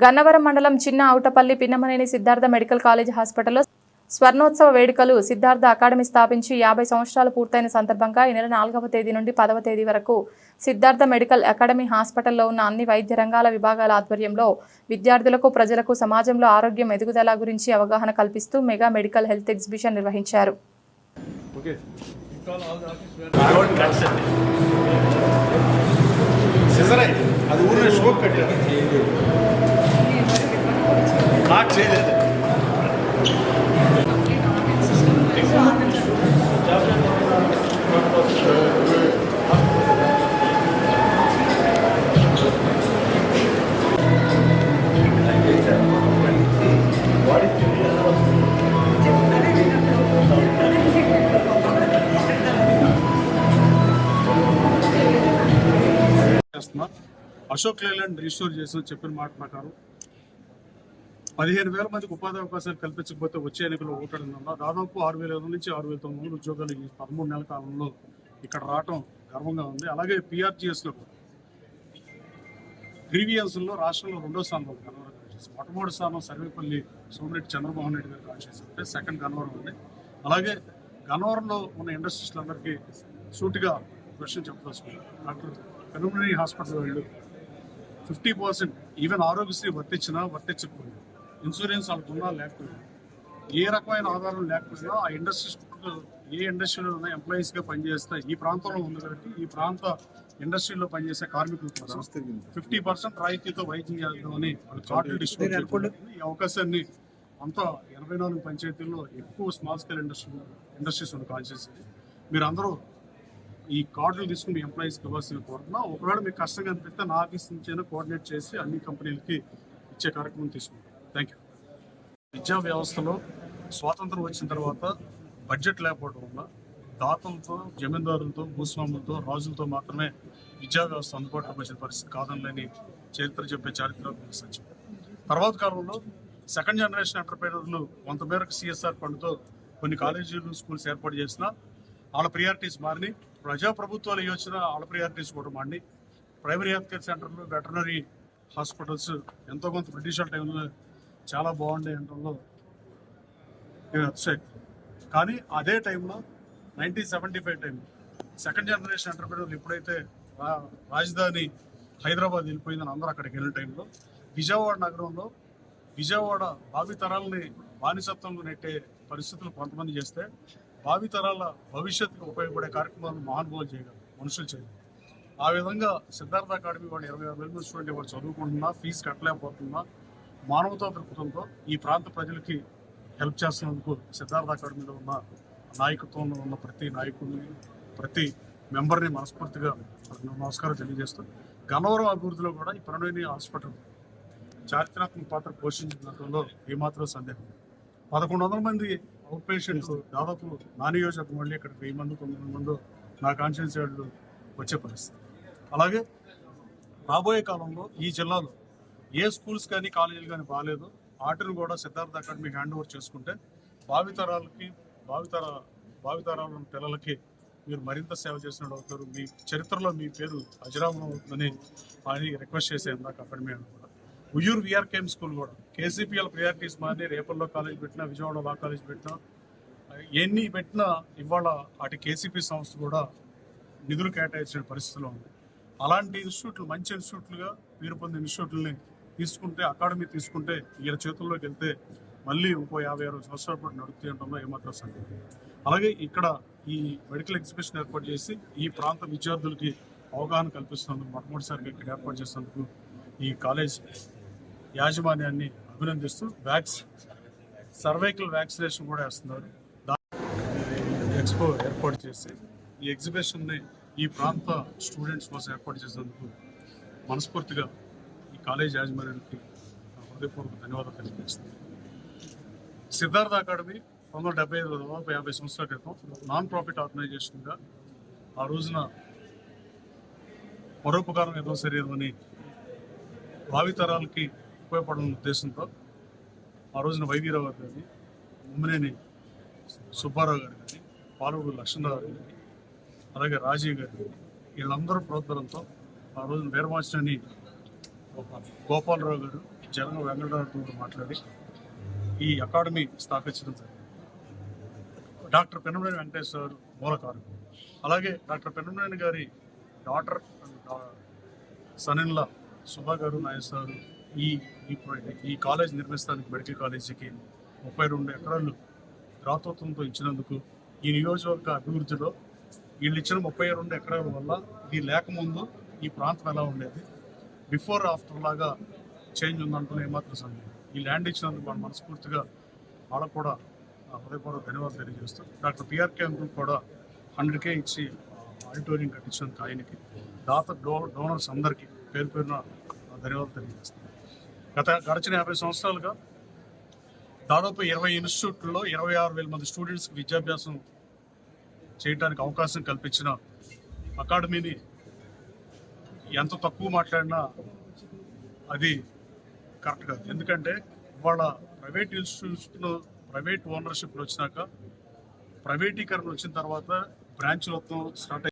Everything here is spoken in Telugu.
గన్నవరం మండలం చిన్న అవుటపల్లి పిన్నమనేని సిద్ధార్థ మెడికల్ కాలేజ్ హాస్పిటల్లో స్వర్ణోత్సవ వేడుకలు సిద్ధార్థ అకాడమీ స్థాపించి యాభై సంవత్సరాలు పూర్తయిన సందర్భంగా ఈ నెల నాలుగవ తేదీ నుండి పదవ తేదీ వరకు సిద్ధార్థ మెడికల్ అకాడమీ హాస్పిటల్లో ఉన్న అన్ని వైద్య రంగాల విభాగాల ఆధ్వర్యంలో విద్యార్థులకు ప్రజలకు సమాజంలో ఆరోగ్యం ఎదుగుదల గురించి అవగాహన కల్పిస్తూ మెగా మెడికల్ హెల్త్ ఎగ్జిబిషన్ నిర్వహించారు. అది అశోక్ లేలాండ్ రిజిస్టోర్ చేసిన చెప్పిన మాట ప్రకారం పదిహేను వేల మందికి ఉపాధి అవకాశాలు కల్పించకపోతే వచ్చే ఎన్నికల్లో ఓటర్లు దాదాపు ఆరు వేల ఐదు నుంచి ఆరు వేల తొమ్మిది ఉద్యోగాలు ఈ పదమూడు నెలల కాలంలో ఇక్కడ రావటం గర్వంగా ఉంది. అలాగే పిఆర్జిఎస్లో కూడా. గ్రీవియన్స్లో రాష్ట్రంలో రెండో స్థానంలో గన్నవరం చేసి మొట్టమొదటి స్థానం సర్వేపల్లి సోమిరెడ్డి చంద్రమోహన్ రెడ్డి గారు కాన్స్టిట్యూన్సీ సెకండ్ గన్నవరం ఉంది. అలాగే గన్నవరంలో ఉన్న ఇండస్ట్రీస్లందరికీ సూటిగా క్వశ్చన్ చెప్పదలుచుకున్నాను డాక్టర్ కనుమని హాస్పిటల్ వాళ్ళు ఫిఫ్టీ పర్సెంట్ ఈవెన్ ఆరోగ్యశ్రీ వర్తించినా వర్తించకపోయినా ఇన్సూరెన్స్ వాళ్ళకు ఉన్నా లేకపోయినా ఏ రకమైన ఆధారం లేకపోయినా ఆ ఇండస్ట్రీస్ ఏ ఇండస్ట్రీలో ఉన్న ఎంప్లాయీస్గా పనిచేస్తే ఈ ప్రాంతంలో ఉంది కాబట్టి ఈ ప్రాంత ఇండస్ట్రీలో పనిచేసే కార్మికుల కోసం ఫిఫ్టీ పర్సెంట్ రాయితీతో వైద్యం చేద్దామని కార్డులు ఈ అవకాశాన్ని అంతా ఎనభై నాలుగు పంచాయతీల్లో ఎక్కువ స్మాల్ స్కేల్ ఇండస్ట్రీ ఇండస్ట్రీస్ ఉన్న కాన్షియస్ మీరు అందరూ ఈ కార్డులు తీసుకుని మీ ఎంప్లాయీస్కి ఇవ్వాల్సిన కోరుతున్నా. ఒకవేళ మీకు కష్టంగా అనిపిస్తే నా ఆఫీస్ నుంచైనా కోఆర్డినేట్ చేసి అన్ని కంపెనీలకి ఇచ్చే కార్యక్రమం తీసుకుంటాం. థ్యాంక్ యూ విద్యా వ్యవస్థలో స్వాతంత్రం వచ్చిన తర్వాత బడ్జెట్ లేకపోవడం వల్ల దాతలతో జమీందారులతో భూస్వాములతో రాజులతో మాత్రమే విద్యా వ్యవస్థ అందుబాటులోకి వచ్చిన పరిస్థితి కాదనలేని చరిత్ర చెప్పే చారిత్రాత్మక సత్యం తర్వాత కాలంలో సెకండ్ జనరేషన్ ఎంటర్ప్రైనర్లు కొంతమేరకు సిఎస్ఆర్ ఫండ్తో కొన్ని కాలేజీలు స్కూల్స్ ఏర్పాటు చేసిన వాళ్ళ ప్రియారిటీస్ మారినాయి ప్రజా ప్రభుత్వాలు యోచన వాళ్ళ ప్రియారిటీస్ కూడా మారినాయి ప్రైమరీ హెల్త్ కేర్ సెంటర్లు వెటర్నరీ హాస్పిటల్స్ ఎంతో కొంత బ్రిటిష్ టైంలో చాలా బాగుండే అంటంలో వెబ్సైట్ కానీ అదే టైంలో నైన్టీన్ సెవెంటీ ఫైవ్ టైంలో సెకండ్ జనరేషన్ ఎంటర్ప్రీనర్లు ఎప్పుడైతే రా- రాజధాని హైదరాబాద్ వెళ్ళిపోయిందని అందరూ అక్కడికి వెళ్ళిన టైంలో విజయవాడ నగరంలో విజయవాడ భావితరాలని బానిసత్వంలో నెట్టే పరిస్థితులు కొంతమంది చేస్తే భావితరాల భవిష్యత్తుకు ఉపయోగపడే కార్యక్రమాలను మహానుభావులు చేయగలరు మనుషులు చేయగలరు. ఆ విధంగా సిద్ధార్థ అకాడమీ వాళ్ళు ఇరవై ఆరు వేల మంది స్టూడెంట్ వాళ్ళు చదువుకుంటున్నా ఫీజు కట్టలేకపోతున్నా మానవతా దృక్పథంతో ఈ ప్రాంత ప్రజలకి హెల్ప్ చేస్తున్నందుకు సిద్ధార్థ అకాడమీలో ఉన్న నాయకత్వంలో ఉన్న ప్రతి నాయకుడిని ప్రతి మెంబర్ని మనస్ఫూర్తిగా నమస్కారం తెలియజేస్తూ గన్నవరం అభివృద్ధిలో కూడా ఈ ప్రణోయిని హాస్పిటల్ చారిత్రాత్మక పాత్ర పోషించినట్లో ఏమాత్రం సందేహం పదకొండు వందల మంది అవుట్ పేషెంట్స్ దాదాపు నా నియోజకవర్గం మళ్ళీ ఇక్కడ వెయ్యి మంది తొమ్మిది మంది నా కాన్షియన్స్ వాళ్ళు వచ్చే పరిస్థితి. అలాగే రాబోయే కాలంలో ఈ జిల్లాలో ఏ స్కూల్స్ కానీ కాలేజీలు కానీ బాగాలేదు. వాటిని కూడా సిద్ధార్థ అకాడమీ హ్యాండ్ ఓవర్ చేసుకుంటే భావితరాలకి భావితర భావితరాల పిల్లలకి మీరు మరింత సేవ చేసిన అవుతారు మీ చరిత్రలో మీ పేరు అజరామం అవుతుందని అని రిక్వెస్ట్ చేసే ఇందాక అకాడమీ అనుకుంటున్నాను ఉయ్యూరు విఆర్కేఎం స్కూల్ కూడా. కేసీపీఎల్ ప్రియారిటీస్ మారి రేపల్లో కాలేజ్ పెట్టినా విజయవాడ లా కాలేజ్ పెట్టినా ఎన్ని పెట్టినా ఇవాళ అటు కేసీపీ సంస్థ కూడా నిధులు కేటాయించిన పరిస్థితిలో ఉంది. అలాంటి ఇన్స్టిట్యూట్లు మంచి ఇన్స్టిట్యూట్లుగా పేరు పొందిన ఇన్స్టిట్యూట్లని తీసుకుంటే అకాడమీ తీసుకుంటే వీళ్ళ చేతుల్లోకి వెళ్తే మళ్ళీ ఇంకో యాభై అరవై సంవత్సరాల పాటు నడుపుతూ ఉండడంలో ఏమాత్రం సంగతి అలాగే ఇక్కడ ఈ మెడికల్ ఎగ్జిబిషన్ ఏర్పాటు చేసి ఈ ప్రాంత విద్యార్థులకి అవగాహన కల్పిస్తున్నందుకు మొట్టమొదటిసారిగా ఇక్కడ ఏర్పాటు చేసినందుకు ఈ కాలేజ్ యాజమాన్యాన్ని అభినందిస్తూ వ్యాక్స్ సర్వైకల్ వ్యాక్సినేషన్ కూడా వేస్తున్నారు. ఎక్స్పో ఏర్పాటు చేసి ఈ ఎగ్జిబిషన్ని ఈ ప్రాంత స్టూడెంట్స్ కోసం ఏర్పాటు చేసినందుకు మనస్ఫూర్తిగా ఈ కాలేజ్ యాజమాన్యానికి హృదయపూర్వక ధన్యవాదాలు తెలియజేస్తుంది సిద్ధార్థ అకాడమీ పంతొమ్మిది వందల డెబ్బై ఐదు దాదాపు యాభై సంవత్సరాల క్రితం నాన్ ప్రాఫిట్ ఆర్గనైజేషన్గా ఆ రోజున పరోపకారం ఏదో శరీరం అని భావితరాలకి ఉపయోగపడాలనే ఉద్దేశంతో ఆ రోజున వైవీరావు గారు కానీ ఉమ్మనేని సుబ్బారావు గారు కానీ పాలవుడు లక్ష్మణరావు గారు కానీ అలాగే రాజీవ్ గారు కానీ వీళ్ళందరూ ప్రోత్సాహంతో ఆ రోజున వీరమాచని గోపాలరావు గారు జగన్ వెంకటరావుతో మాట్లాడి ఈ అకాడమీ స్థాపించడం జరిగింది. డాక్టర్ పెన్నమనేని వెంకటేశ్వర గారు మూలకారు అలాగే డాక్టర్ పెన్నమనేని గారి డాటర్ సనిన్ల uh, సుబ్బా గారు నాయస్ గారు ఈ ఈ కాలేజ్ నిర్మిస్తానికి మెడికల్ కాలేజీకి ముప్పై రెండు ఎకరాలు రాతోత్వంతో ఇచ్చినందుకు ఈ నియోజకవర్గ అభివృద్ధిలో వీళ్ళు ఇచ్చిన ముప్పై రెండు ఎకరాల వల్ల ఇది లేకముందు ఈ ప్రాంతం ఎలా ఉండేది? బిఫోర్ ఆఫ్టర్ లాగా చేంజ్ ఉందంటున్న ఏమాత్రం సందేహం ఈ ల్యాండ్ ఇచ్చినందుకు మనం మనస్ఫూర్తిగా వాళ్ళకు కూడా హృదయపూర్వక ధన్యవాదాలు తెలియజేస్తాం డాక్టర్ పిఆర్కే అంకుల్ కూడా హండ్రెడ్ కే ఇచ్చి ఆడిటోరియం కట్టించినందుకు ఆయనకి దాత డో డోనర్స్ అందరికీ పేరు పేరున ధన్యవాదాలు తెలియజేస్తాం గత గడిచిన యాభై సంవత్సరాలుగా దాదాపు ఇరవై ఇన్స్టిట్యూట్లో ఇరవై ఆరు వేల మంది స్టూడెంట్స్కి విద్యాభ్యాసం చేయడానికి అవకాశం కల్పించిన అకాడమీని ఎంత తక్కువ మాట్లాడినా అది కరెక్ట్ కాదు. ఎందుకంటే ఇవాళ ప్రైవేట్ ఇన్స్టిట్యూట్స్లో ప్రైవేట్ ఓనర్షిప్లు వచ్చినాక ప్రైవేటీకరణ వచ్చిన తర్వాత బ్రాంచ్ మొత్తం స్టార్ట్